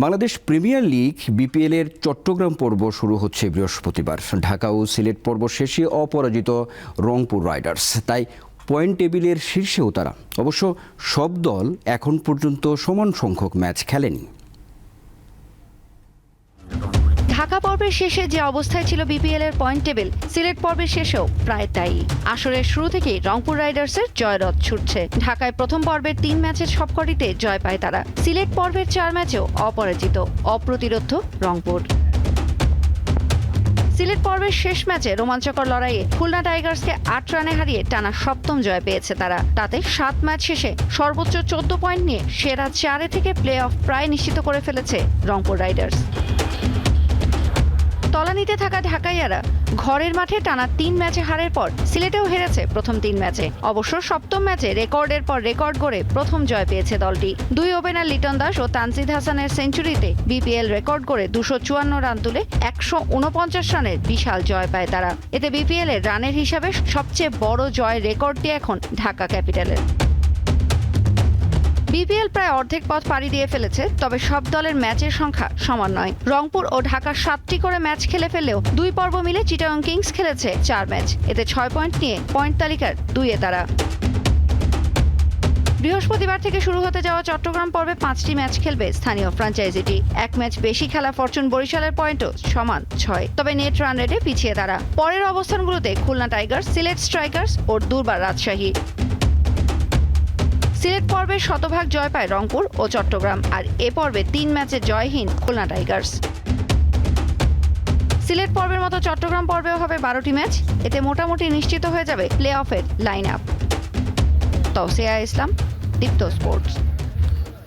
Bangladesh premier league BPL এর চট্টগ্রাম পর্ব শুরু হচ্ছে বৃহস্পতিবার। ঢাকা ও সিলেট পর্ব শেষে অপরাজিত রংপুর রাইডার্স। তাই পয়েন্ট টেবিলের শীর্ষেও তারা। অবশ্য সব দল এখন পর্যন্ত সমান সংখ্যক ম্যাচ খেলেনি। ঢাকা পর্বের শেষে যে অবস্থায় ছিল বিপিএল এর পয়েন্ট টেবিল, সিলেট পর্বের শেষেও প্রায় তাই। আসরের শুরু থেকেই রংপুর রাইডার্সের জয়রথ ছুটছে। ঢাকায় প্রথম পর্বের তিন ম্যাচের সবকটিতে জয় পায় তারা। সিলেট পর্বের চার ম্যাচেও অপরাজিত, অপ্রতিরোধ রংপুর। সিলেট পর্বের শেষ ম্যাচে রোমাঞ্চকর লড়াইয়ে খুলনা টাইগার্সকে আট রানে হারিয়ে টানা সপ্তম জয় পেয়েছে তারা। তাতে সাত ম্যাচ শেষে সর্বোচ্চ চোদ্দ পয়েন্ট নিয়ে সেরা চারে থেকে প্লে অফ প্রায় নিশ্চিত করে ফেলেছে রংপুর রাইডার্স। তলানিতে থাকা ঢাকাইয়ারা ঘরের মাঠে টানা তিন ম্যাচে হারের পর সিলেটেও হেরেছে প্রথম তিন ম্যাচে। অবশ্য সপ্তম ম্যাচে রেকর্ডের পর রেকর্ড গড়ে প্রথম জয় পেয়েছে দলটি। দুই ওপেনার লিটন দাস ও তানজিদ হাসানের সেঞ্চুরিতে বিপিএল রেকর্ড করে দুশো চুয়ান্ন রান তুলে একশো উনপঞ্চাশ রানের বিশাল জয় পায় তারা। এতে বিপিএল এর রানের হিসাবে সবচেয়ে বড় জয় রেকর্ডটি এখন ঢাকা ক্যাপিটালের। বিপিএল প্রায় অর্ধেক পথ পাড়ি দিয়ে ফেলেছে, তবে সব দলের ম্যাচের সংখ্যা সমান নয়। রংপুর ও ঢাকা সাতটি করে ম্যাচ খেলে ফেললেও দুই পর্ব মিলে চিটাগং কিংস খেলেছে চার ম্যাচ। এতে ছয় পয়েন্ট নিয়ে পয়েন্ট তালিকার দুইয়ে তারা। বৃহস্পতিবার থেকে শুরু হতে যাওয়া চট্টগ্রাম পর্বে পাঁচটি ম্যাচ খেলবে স্থানীয় ফ্র্যাঞ্চাইজিটি এক ম্যাচ বেশি খেলা ফরচুন বরিশালের পয়েন্টও সমান ছয়, তবে নেট রান রেটে পিছিয়ে তারা। পরের অবস্থানগুলোতে খুলনা টাইগার্স, সিলেট স্ট্রাইকার্স ও দুর্বার রাজশাহী। সিলেট পর্বে শতভাগ জয় পায় রংপুর ও চট্টগ্রাম, আর এ পর্বে তিন ম্যাচে জয়হীন খুলনা টাইগার্স। সিলেট পর্বের মতো চট্টগ্রাম পর্বেও হবে বারোটি ম্যাচ, এতে মোটামুটি নিশ্চিত হয়ে যাবে প্লে অফের line up Tausia Islam, Deepto sports.